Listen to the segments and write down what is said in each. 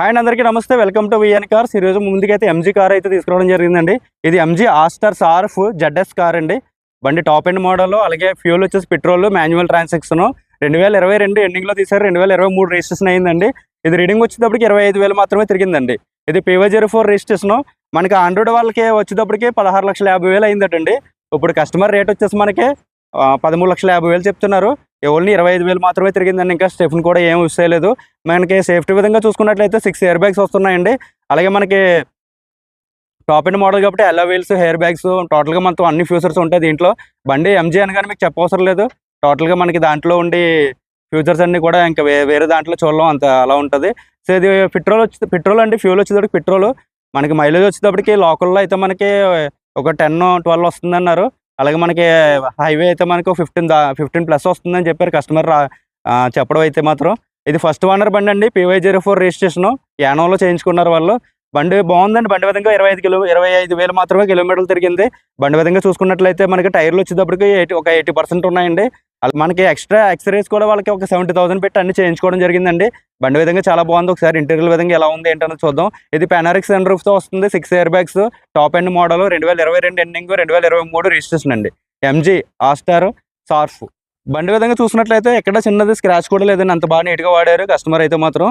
Hi అందరికీ నమస్తే. Welcome to VN cars. ఈరోజు ముందుకైతే ఎంజీ కార్ అయితే తీసుకురావడం జరిగిందండి. ఇది MG Astor sharp ZS car అండి. బండి టాప్ ఎండ్ మోడల్ అలాగే ఫ్యూల్ వచ్చేసి పెట్రోల్ మాన్యువల్ ట్రాన్సాక్షన్. రెండు వేల ఇరవై రెండు ఎండింగ్లో తీసారు రెండు వేల ఇరవై మూడు రిజిస్ట్రేషన్ అయిందండి. ఇది రీడింగ్ వచ్చేటప్పటికి ఇరవై ఐదు వేలు మాత్రమే తిరిగిందండి. ఇది పీవై జీరో ఫోర్ రిజిస్ట్రేషన్. మనకి ఆండ్రాయిడ్ వాళ్ళకి వచ్చేటప్పటికి పదహారు లక్షల యాభై వేలు అయిందటండి. ఇప్పుడు కస్టమర్ రేట్ వచ్చేసి మనకి పదమూడు లక్షల యాభై వేలు చెప్తున్నారు. ఓన్లీ ఇరవై ఐదు వేలు మాత్రమే తిరిగిందండి. ఇంకా స్టెఫ్ని కూడా ఏం యూస్ చేయలేదు. మనకి సేఫ్టీ విధంగా చూసుకున్నట్లయితే సిక్స్ ఇయర్ బ్యాగ్స్ వస్తున్నాయండి. అలాగే మనకి టాప్ అండ్ మోడల్ కాబట్టి ఎల్లో వీల్స్ హెయిర్ బ్యాగ్స్ టోటల్గా మనతో అన్ని ఫ్యూచర్స్ ఉంటాయి దీంట్లో. బండి ఎంజీ అని కానీ మీకు చెప్పవసరం లేదు. టోటల్గా మనకి దాంట్లో ఉండి ఫ్యూచర్స్ అన్ని కూడా ఇంకా వేరే దాంట్లో చూడడం అంత అలా ఉంటుంది. సో ఇది పెట్రోల్ వచ్చి పెట్రోల్ అండి. ఫ్యూల్ వచ్చేటప్పటికి పెట్రోల్. మనకి మైలేజ్ వచ్చేటప్పటికి లోకల్లో అయితే మనకి ఒక టెన్ ట్వెల్వ్ వస్తుంది అన్నారు అలాగే మనకి హైవే అయితే మనకు ఫిఫ్టీన్ దా ఫిఫ్టీన్ ప్లస్ వస్తుందని చెప్పారు కస్టమర్ చెప్పడం అయితే మాత్రం. ఇది ఫస్ట్ ఓనర్ బండి అండి పీవై జీరో ఫోర్ రిజిస్ట్రేషన్. యానోలో చేయించుకున్నారు వాళ్ళు. బండి బాగుందండి బండి విధంగా ఇరవై ఐదు కిలో ఇరవై ఐదు వేలు మాత్రమే కిలోమీటర్లు తిరిగింది. బండి విధంగా చూసుకున్నట్లయితే మనకి టైర్లు వచ్చేటప్పటికి ఎయిటీ ఒక ఎయిటీ పర్సెంట్ ఉన్నాయండి. అలా మనకి ఎక్స్ట్రా ఎక్స్రేస్ కూడా వాళ్ళకి ఒక సెవెంటీ థౌసండ్ పెట్టి అన్ని చేయించుకోవడం జరిగిందండి. బండి విధంగా చాలా బాగుంది. ఒకసారి ఇంటీరియర్ విధంగా ఎలా ఉంది ఏంటన్నది చూద్దాం. ఇది పెనారిక్ సన్ రూఫ్తో వస్తుంది. Six air bags top end model రెండు వేల ఇరవై రెండు ఎండింగ్ రెండు వేల ఇరవై మూడు రిజిస్ట్రేషన్ అండి. ఎంజీ ఆస్టార్ సార్ఫ్ బండి విధంగా చూసినట్లయితే ఎక్కడ చిన్నది స్క్రాచ్ కూడా లేదండి. అంత బాగా నీట్గా వాడారు. కస్టమర్ అయితే మాత్రం.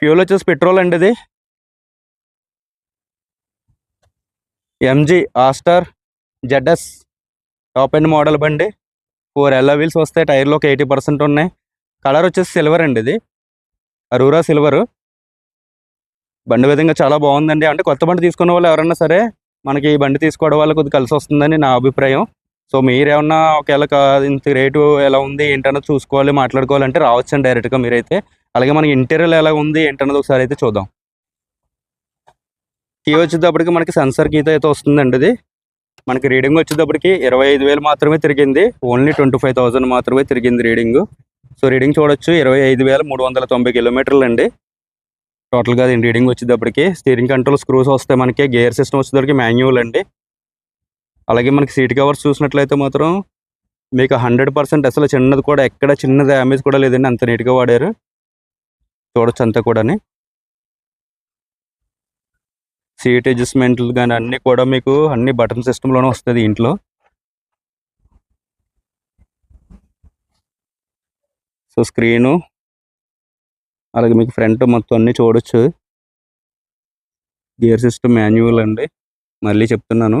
ఫ్యూల్ వచ్చేసి పెట్రోల్ అండి ఇది. MG Astor ZS top end model బండి. ఫోర్ ఎల్లో వీల్స్ వస్తాయి. టైర్లో ఒక ఎయిటీ పర్సెంట్ ఉన్నాయి. కలర్ వచ్చేసి సిల్వర్ అండి ఇది. అరూరా సిల్వర్ బండి విధంగా చాలా బాగుందండి. అంటే కొత్త బండి తీసుకున్న వాళ్ళు ఎవరన్నా సరే మనకి ఈ బండి తీసుకోవడం వల్ల కొద్దిగా కలిసి వస్తుందని నా అభిప్రాయం. సో మీరేమన్నా ఒకవేళ ఇంత రేటు ఎలా ఉంది? ఏంటన్నది చూసుకోవాలి మాట్లాడుకోవాలంటే రావచ్చండి డైరెక్ట్గా మీరైతే. అలాగే మనకి ఇంటీరియర్ ఎలా ఉంది? ఏంటన్నది ఒకసారి అయితే చూద్దాం. కీ వచ్చేటప్పటికి మనకి సెన్సర్ కీతో అయితే వస్తుందండి ఇది. మనకి రీడింగ్ వచ్చేటప్పటికి ఇరవై ఐదు వేలు మాత్రమే తిరిగింది. ఓన్లీ ట్వంటీ ఫైవ్ థౌసండ్ మాత్రమే తిరిగింది రీడింగ్ సో రీడింగ్ చూడొచ్చు. ఇరవై ఐదు వేల మూడు వందల తొంభై కిలోమీటర్లు అండి. టోటల్గా దీని రీడింగ్ వచ్చేటప్పటికి స్టీరింగ్ కంట్రోల్ స్క్రూస్ వస్తాయి మనకి. గేర్ సిస్టమ్ వచ్చేటప్పటికి మాన్యువల్ అండి. అలాగే మనకి సీట్ కవర్స్ చూసినట్లయితే మాత్రం మీకు హండ్రెడ్ పర్సెంట్ అసలు చిన్నది కూడా ఎక్కడ చిన్న డ్యామేజ్ కూడా లేదండి. అంత నీట్గా వాడారు. చూడొచ్చు అంతా కూడాని. సీట్ అడ్జస్ట్మెంట్లు కానీ అన్నీ కూడా మీకు అన్ని బటన్ సిస్టంలోనే వస్తుంది ఇంట్లో. సో స్క్రీను అలాగే మీకు ఫ్రంట్ మొత్తం అన్నీ చూడొచ్చు. గియర్ సిస్టమ్ మాన్యువల్ అండి. మళ్ళీ చెప్తున్నాను.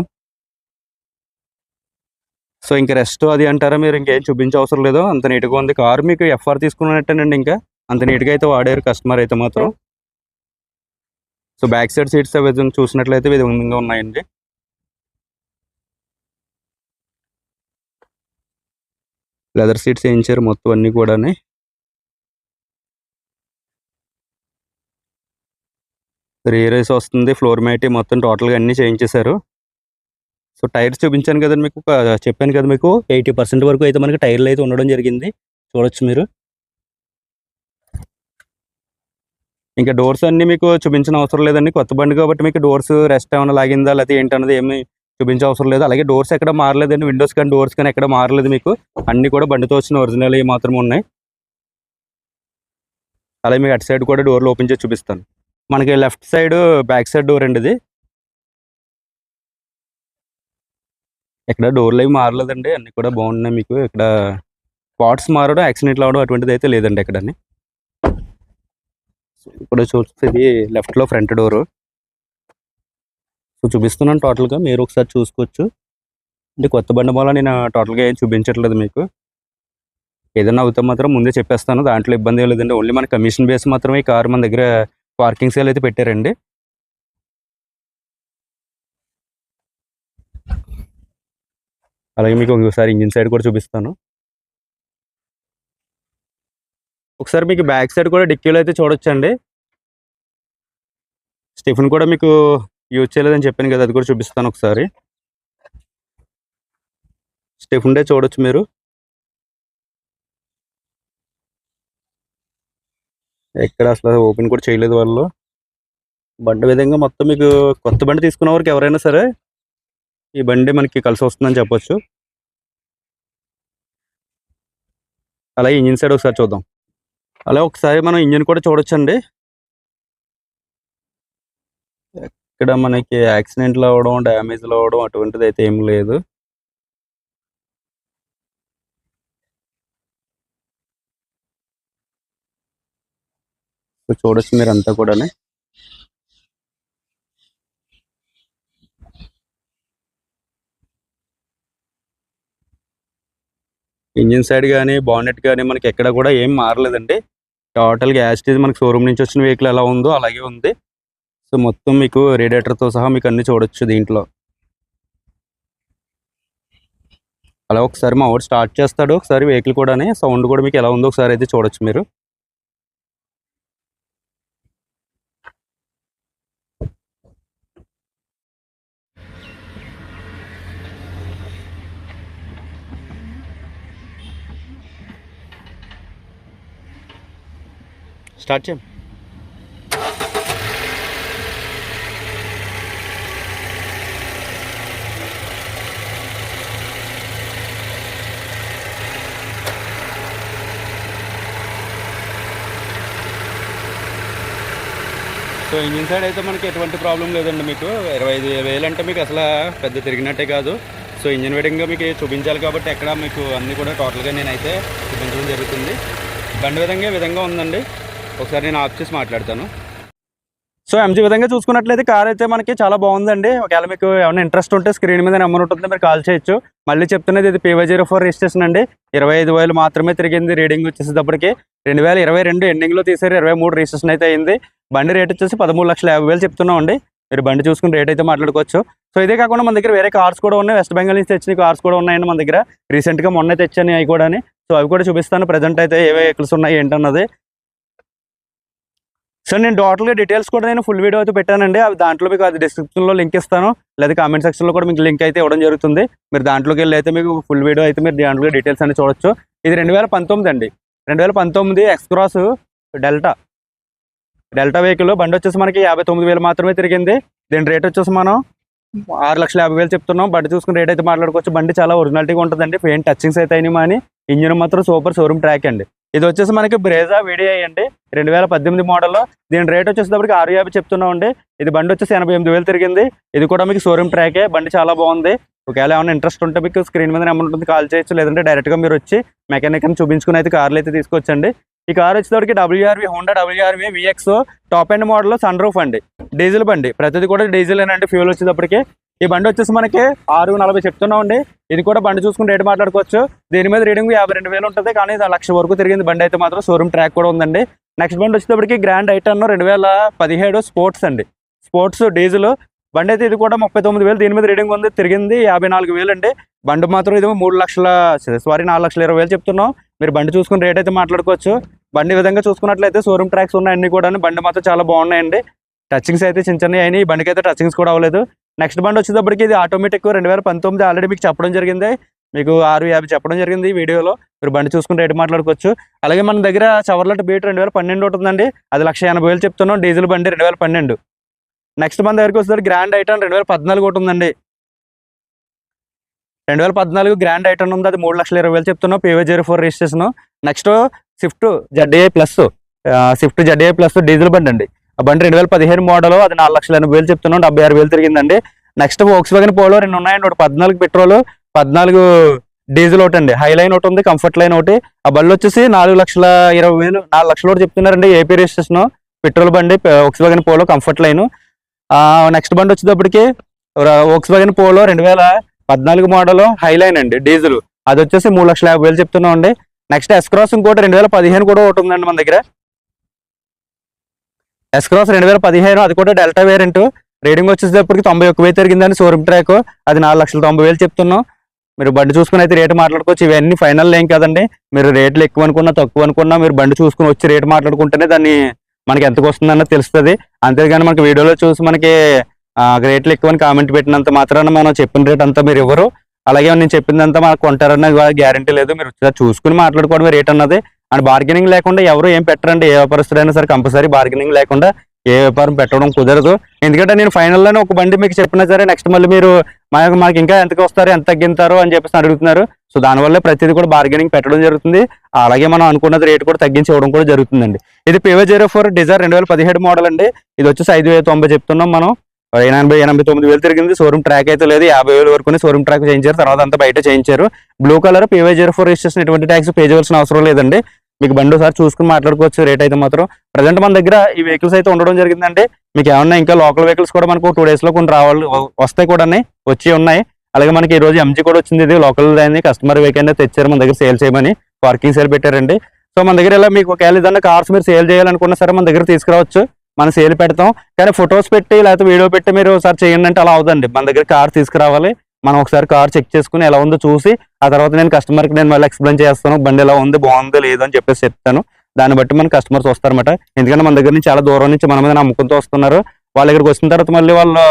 సో ఇంకా రెస్ట్ అది అంటారా మీరు? ఇంకేం చూపించే అవసరం లేదు. అంత నీట్గా ఉంది. కారు మీకు ఎఫ్ఆర్ తీసుకున్నట్టేనండి ఇంకా. అంత నీట్గా అయితే వాడారు కస్టమర్ అయితే మాత్రం. సో బ్యాక్ సైడ్ సీట్స్ అవి చూసినట్లయితే ఇది విధంగా ఉన్నాయండి. లెదర్ సీట్స్ వేయించారు మొత్తం అన్నీ కూడా రేస్ వస్తుంది ఫ్లోర్ మ్యాట్ మొత్తం టోటల్గా అన్నీ చేయించేశారు. సో టైర్స్ చూపించాను కదండి మీకు చెప్పాను కదా మీకు ఎయిటీ పర్సెంట్ వరకు అయితే మనకి టైర్లు అయితే ఉండడం జరిగింది. చూడొచ్చు మీరు. ఇంకా డోర్స్ అన్ని మీకు చూపించిన అవసరం లేదండి. కొత్త బండి కాబట్టి మీకు డోర్స్ రెస్ట్ ఏమైనా లాగిందా? లేకపోతే ఏంటన్నది ఏమి చూపించే అవసరం లేదు. అలాగే డోర్స్ ఎక్కడ మారలేదండి. విండోస్ కానీ డోర్స్ కానీ ఎక్కడ మారలేదు మీకు. అన్ని కూడా బండితో వచ్చిన ఒరిజినల్ మాత్రమే ఉన్నాయి. అలాగే మీకు అటు సైడ్ కూడా డోర్లు ఓపెన్ చేసి చూపిస్తాను. మనకి left side back side door అండి ఇది. ఇక్కడ డోర్లు అవి మారలేదండి. అన్ని కూడా బాగున్నాయి మీకు. ఇక్కడ పార్ట్స్ మారడం యాక్సిడెంట్లు అవడం అటువంటిది అయితే లేదండి ఇక్కడని ఇప్పుడు చూస్తుంది లెఫ్ట్లో ఫ్రంట్ డోర్ సో చూపిస్తున్నాను టోటల్గా. మీరు ఒకసారి చూసుకోవచ్చు. అంటే కొత్త బండి మూల నేను టోటల్గా ఏం చూపించట్లేదు మీకు. ఏదైనా అవుతే మాత్రం ముందే చెప్పేస్తాను. దాంట్లో ఇబ్బంది లేదండి. ఓన్లీ మన కమిషన్ బేస్ మాత్రమే ఈ కారు మన దగ్గర పార్కింగ్ సేల్ అయితే పెట్టారండి. అలాగే మీకు ఒకసారి ఇంజిన్ సైడ్ కూడా చూపిస్తాను. ఒకసారి మీకు బ్యాక్ సైడ్ కూడా డిక్కీలో అయితే చూడొచ్చండి. స్టిఫిన్ కూడా మీకు యూజ్ చేయలేదని చెప్పాను కదా అది కూడా చూపిస్తాను ఒకసారి. స్టిఫిన్ డే చూడొచ్చు మీరు. ఎక్కడ అసలు ఓపెన్ కూడా చేయలేదు వాళ్ళు. బండి విధంగా మొత్తం మీకు కొత్త బండి తీసుకున్న వారికి ఎవరైనా సరే ఈ బండి మనకి కలిసి వస్తుందని చెప్పొచ్చు. అలాగే ఇంజిన్ సైడ్ ఒకసారి చూద్దాం. అలా ఒకసారి మనం ఇంజిన్ కూడా చూడొచ్చండి. ఇక్కడ మనకి యాక్సిడెంట్లు అవ్వడం డ్యామేజ్లు అవ్వడం అటువంటిది అయితే ఏం లేదు. చూడొచ్చు మీరు అంతా కూడా ఇంజిన్ సైడ్ కానీ బానెట్ కానీ మనకి ఎక్కడ కూడా ఏం మారలేదండి. టోటల్గా యాస్టీజ్ మనకి షోరూమ్ నుంచి వచ్చిన వెహికల్ ఎలా ఉందో అలాగే ఉంది. సో మొత్తం మీకు రేడియేటర్తో సహా మీకు అన్ని చూడొచ్చు దీంట్లో. అలా ఒకసారి మా వాడు స్టార్ట్ చేస్తాడు. ఒకసారి వెహికల్ కూడా సౌండ్ కూడా మీకు ఎలా ఉందో ఒకసారి అయితే చూడొచ్చు మీరు. స్టార్ట్ చేయం సో ఇంజిన్ సైడ్ అయితే మనకి ఎటువంటి ప్రాబ్లం లేదండి మీకు. ఇరవై ఐదు వేలు అంటే మీకు అసలు పెద్ద తిరిగినట్టే కాదు. సో ఇంజిన్ వేడింగ్గా మీకు చూపించాలి కాబట్టి ఎక్కడ మీకు అన్నీ కూడా టోటల్గా నేనైతే చూపించడం జరుగుతుంది. బండి విధంగా విధంగా ఉందండి? ఒకసారి నేను ఆఫ్ చేసి మాట్లాడతాను. సో ఎంజీ విధంగా చూసుకున్నట్లయితే కార్ అయితే మనకి చాలా బాగుందండి. ఒకవేళ మీకు ఏమైనా ఇంట్రెస్ట్ ఉంటే స్క్రీన్ మీద నెంబర్ ఉంటుంది మీరు కాల్ చేయొచ్చు. మళ్ళీ చెప్తున్నది ఇది పీవై జీరో ఫోర్ రిజిస్ట్రేషన్ అండి. ఇరవై ఐదు వేలు మాత్రమే తిరిగింది రీడింగ్ వచ్చేసేటప్పటికి. రెండు వేల ఇరవై రెండు ఎండింగ్లో తీసారు ఇరవై మూడు రిజిస్ట్రేషన్ అయితే అయింది. బండి రేట్ వచ్చేసి పదమూడు లక్షల యాభై వేలు చెప్తున్నాం అండి మీరు బండి చూసుకుని రేట్ అయితే మాట్లాడుకోవచ్చు. సో ఇదే కాకుండా మన దగ్గర వేరే కార్స్ కూడా ఉన్నాయి. వెస్ట్ బెంగాల్ నుంచి తెచ్చిన కార్స్ కూడా ఉన్నాయండి మన దగ్గర. రీసెంట్గా మొన్న తెచ్చాను అవి కూడా సో అవి కూడా చూపిస్తాను. ప్రజెంట్ అయితే ఏ వెహికల్స్ ఉన్నాయి ఏంటన్నది. సో నేను టోటల్గా డీటెయిల్స్ కూడా నేను ఫుల్ వీడియో అయితే పెట్టానండి. అవి దాంట్లో మీకు అది డిస్క్రిప్షన్లో లింక్ ఇస్తాను. లేదా కామెంట్ సెక్షన్లో కూడా మీకు లింక్ అయితే ఇవ్వడం జరుగుతుంది. మీరు దాంట్లోకి వెళ్ళి అయితే మీకు ఫుల్ వీడియో అయితే మీరు దాంట్లో డీటెయిల్స్ అన్ని చూడొచ్చు. ఇది రెండు వేల పంతొమ్మిది అండి. రెండు వేల పంతొమ్మిది ఎక్స్క్రాస్ డెల్టా డెల్టా వెహికల్ బండి వచ్చేసి మనకి యాభై తొమ్మిది వేలు మాత్రమే తిరిగింది. దీని రేట్ వచ్చేసి మనం ఆరు లక్షల యాభై వేలు చెప్తున్నాం. బండి చూసుకుని రేట్ అయితే మాట్లాడుకోవచ్చు. బండి చాలా ఒరిజినాలిటీగా ఉంటుందండి. పెయింట్ టచింగ్స్ అయితే అయినా అని. ఇంజిన్ మాత్రం సూపర్ షోరూమ్ ట్రాక్ అండి. ఇది వచ్చేసి మనకి బ్రేజా వీడియో అండి. రెండు వేల పద్దెనిమిది మోడల్లో దీని రేట్ వచ్చేసేటప్పటికి ఆరు యాభై చెప్తున్నాం అండి. ఇది బండి వచ్చేసి ఎనభై ఎనిమిది వేలు తిరిగింది. ఇది కూడా మీకు షోరూమ్ ట్రాకే బండి చాలా బాగుంది. ఒకవేళ ఏమైనా ఇంట్రెస్ట్ ఉంటే మీకు స్క్రీన్ మీద నెంబర్ ఉంటుంది కాల్ చేయొచ్చు. లేదంటే డైరెక్ట్గా మీరు వచ్చి మెకానిక్ అని చూపించుకుని అయితే కార్లు అయితే తీసుకొచ్చండి. ఈ కార్ వచ్చేటప్పటికి WRV Honda WRV VX top end model sun roof అండి. డీజిల్ బండి. ప్రతిది కూడా డీజిల్ అండి ఫ్యూల్ వచ్చేటప్పటికి ఈ బండి వచ్చేసి మనకి ఆరు నలభై చెప్తున్నాం అండి ఇది కూడా బండి చూసుకుని రేటు మాట్లాడుకోవచ్చు. దీని మీద రీడింగ్ యాభై రెండు వేలు ఉంటుంది. కానీ లక్ష వరకు తిరిగింది బండి అయితే మాత్రం. షోరూమ్ ట్రాక్ కూడా ఉందండి. నెక్స్ట్ బండి వచ్చేటప్పటికి గ్రాండ్ ఐటన్ రెండు వేల పదిహేడు స్పోర్ట్స్ అండి. స్పోర్ట్స్ డీజిల్ బండి అయితే ఇది కూడా ముప్పై తొమ్మిది వేలు. దీని మీద రీడింగ్ ఉంది. తిరిగింది యాభై నాలుగు వేలు అండి. బండి మాత్రం ఇది మూడు లక్షల సారీ నాలుగు లక్షల ఇరవై వేలు చెప్తున్నాం. మీరు బండి చూసుకుని రేట్ అయితే మాట్లాడుకోవచ్చు. బండి విధంగా చూసుకున్నట్లయితే షోరూమ్ ట్రాక్స్ ఉన్నాయి అన్ని కూడా బండి మాత్రం చాలా బాగున్నాయండి. టచింగ్స్ అయితే చిన్న చిన్నవి అయినాయి. ఈ బండికి అయితే టచింగ్స్ కూడా అవ్వలేదు. నెక్స్ట్ బండి వచ్చేటప్పటికి ఇది ఆటోమేటిక్ రెండు వేల పంతొమ్మిది ఆల్రెడీ మీకు చెప్పడం జరిగింది. మీకు ఆరు యాభై చెప్పడం జరిగింది ఈ వీడియోలో. మీరు బండి చూసుకుని రేటు మాట్లాడుకోవచ్చు. అలాగే మన దగ్గర చవర్లట్ బీట్ రెండు వేల పన్నెండు ఉంటుందండి అది లక్ష ఎనభై వేలు చెప్తున్నాం. డీజిల్ బండి రెండు వేల పన్నెండు. నెక్స్ట్ మన దగ్గరికి వస్తుంది గ్రాండ్ ఐటన్ రెండు వేల పద్నాలుగు ఉంటుందండి రెండు వేల పద్నాలుగు గ్రాండ్ ఐటన్ ఉంది. అది మూడు లక్షల ఇరవై వేలు చెప్తున్నాం. PY zero four registration. Next Swift ZA plus. Swift ZA plus diesel బండి అండి. ఆ బండి రెండు వేల పదిహేను మోడల్ అది నాలుగు లక్షల ఎనభై వేలు చెప్తున్నాం డెబ్బై ఆరు వేలు తిరిగిందండి. నెక్స్ట్ వోక్స్ వ్యాగన్ పోలో రెండు ఉన్నాయండి ఒకటి పద్నాలుగు పెట్రోల్ పద్నాలుగు డీజిల్ ఒకటి అండి. హై లైన్ ఒకటి ఉంది కంఫర్ట్ లైన్ ఒకటి. ఆ బండ్లు వచ్చేసి నాలుగు లక్షల ఇరవై వేలు నాలుగు లక్షలు ఒకటి చెప్తున్నారండి ఏపీ రిజిస్ట్రేషన్ పెట్రోల్ బండి Volkswagen Polo comfort line next బండి వచ్చేటప్పటికి వోక్స్ వ్యాగన్ పోలో రెండు వేల పద్నాలుగు మోడల్ హై లైన్ అండి డీజిల్ అది వచ్చేసి మూడు లక్షల యాభై వేలు చెప్తున్నాం అండి. నెక్స్ట్ ఎస్ క్రాస్ ఇంకోటి రెండు వేల పదిహేను కూడా ఒకటి ఉందండి మన దగ్గర. ఎస్ క్రాస్ రెండు వేల పదిహేను అది కూడా డెల్టా వేరియంట్ రీడింగ్ వచ్చేటప్పటికి తొంభై ఒక్క వేలు తిరిగిందని షోరూమ్ ట్రాక్ అది నాలుగు లక్షల తొంభై వేలు చెప్తున్నాం. మీరు బండి చూసుకుని అయితే రేటు మాట్లాడుకోవచ్చు. ఇవన్నీ ఫైనల్ ఏం కదండి. మీరు రేట్లు ఎక్కువ అనుకున్నా తక్కువ అనుకున్నా మీరు బండి చూసుకుని వచ్చి రేటు మాట్లాడుకుంటేనే దాన్ని మనకి ఎంతకు వస్తుందన్నది తెలుస్తుంది. అంతేగాని మనకి వీడియోలో చూసి మనకి రేట్లు రేట్లు ఎక్కువని కామెంట్ పెట్టినంత మాత్రాన మనం చెప్పిన రేట్ అంతా మీరు ఇవ్వరు. అలాగే నేను చెప్పిందంతా మనకు కొంటారన్న గ్యారంటీ లేదు. మీరు చూసుకుని మాట్లాడుకోవడం రేట్ అన్నది. అండ్ బార్గెనింగ్ లేకుండా ఎవరు ఏం పెట్టరండి ఏ వ్యాపారస్తుడైనా సరే కంపల్సరీ బార్గెనింగ్ లేకుండా ఏ వ్యాపారం పెట్టడం కుదరదు. ఎందుకంటే నేను ఫైనల్లోనే ఒక బండి మీకు చెప్పినా సరే నెక్స్ట్ మళ్ళీ మీరు మాకు మాకు ఇంకా ఎంతకు వస్తారు ఎంత తగ్గింతారు అని చెప్పేసి అడుగుతున్నారు. సో దానివల్ల ప్రతిదీ కూడా బార్గెనింగ్ పెట్టడం జరుగుతుంది. అలాగే మనం అనుకున్నది రేట్ కూడా తగ్గించి ఇవ్వడం కూడా జరుగుతుందండి. ఇది పివో జీరో ఫోర్ డిజైర్ రెండు వేల పదిహేడు మోడల్ అండి. ఇది వచ్చేసి ఐదు వేల తొంభై చెప్తున్నాం మనం. ఎనభై ఎనభై తొమ్మిది వేలు తిరిగింది. షోరూమ్ ట్రాక్ అయితే లేదు. యాభై వేల వరకు షోరూమ్ ట్రాక్ చేయించారు. తర్వాత అంతా బయట చేయించారు. Blue colour PY zero four registration ఎటువంటి ట్యాక్స్ పే చేయవలసిన అవసరం లేదండి. మీకు బండి ఒకసారి చూసుకుని మాట్లాడుకోవచ్చు. రేట్ అయితే మాత్రం ప్రజెంట్ మన దగ్గర ఈ వెహికల్స్ అయితే ఉండడం జరిగిందండి. మీకు ఏమన్నా ఇంకా లోకల్ వెహికల్స్ కూడా మనకు టూ డేస్లో కొన్ని రావాలి వస్తాయి కూడా వచ్చి ఉన్నాయి. అలాగే మనకి ఈ రోజు ఎంజీ కూడా వచ్చింది. ఇది లోకల్ దాన్ని కస్టమర్ వెహికల్ తెచ్చారు మన దగ్గర సేల్ చేయమని. పార్కింగ్ సేల్ పెట్టారండి. సో మన దగ్గర ఇలా మీకు ఒకవేళ ఏదైనా కార్స్ మీరు సేల్ చేయాలనుకున్నా సరే మన దగ్గర తీసుకురావచ్చు. మనం సేల్ పెడతాం. కానీ ఫొటోస్ పెట్టి లేకపోతే వీడియో పెట్టి మీరు ఒకసారి చేయండి అంటే అలా అవుదండి. మన దగ్గర కార్ తీసుకురావాలి. మనం ఒకసారి కార్ చెక్ చేసుకుని ఎలా ఉందో చూసి ఆ తర్వాత నేను కస్టమర్కి నేను మళ్ళీ ఎక్స్ప్లెయిన్ చేస్తాను బండి ఎలా ఉంది బాగుంది లేదు అని చెప్పేసి చెప్తాను. దాన్ని బట్టి మన కస్టమర్స్ వస్తారన్నమాట. ఎందుకంటే మన దగ్గర నుంచి చాలా దూరం నుంచి మన మీద నమ్ముకుంటూ వస్తున్నారు. వాళ్ళ దగ్గరికి వచ్చిన తర్వాత మళ్ళీ వాళ్ళు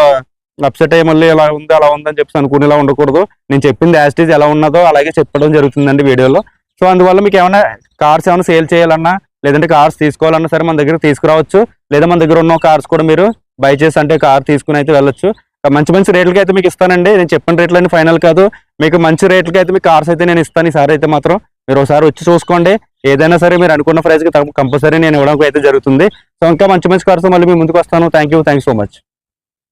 అప్సెట్ అయ్యి మళ్ళీ ఎలా ఉంది అలా ఉందని చెప్పేసి అనుకునేలా ఉండకూడదు. నేను చెప్పింది యాస్టీజ్ ఎలా ఉన్నదో అలాగే చెప్పడం జరుగుతుందండి వీడియోలో. సో అందువల్ల మీకు ఏమైనా కార్స్ ఏమైనా సేల్ చేయాలన్నా లేదంటే కార్స్ తీసుకోవాలన్నా సరే మన దగ్గర తీసుకురావచ్చు. లేదా మన దగ్గర ఉన్న కార్స్ కూడా మీరు బై చేసి అంటే కార్ తీసుకుని అయితే వెళ్ళొచ్చు. మంచి మంచి రేట్లకి అయితే మీకు ఇస్తానండి. నేను చెప్పిన రేట్లన్నీ ఫైనల్ కాదు. మీకు మంచి రేట్లకి అయితే మీకు కార్స్ అయితే నేను ఇస్తాను. ఈసారి అయితే మాత్రం మీరు ఒకసారి వచ్చి చూసుకోండి. ఏదైనా సరే మీరు అనుకున్న ప్రైస్కి కంపల్సరీ నేను ఇవ్వడానికి అయితే జరుగుతుంది. సో ఇంకా మంచి మంచి కార్స్ మళ్ళీ మీ ముందుకు వస్తాను. Thank you thank so much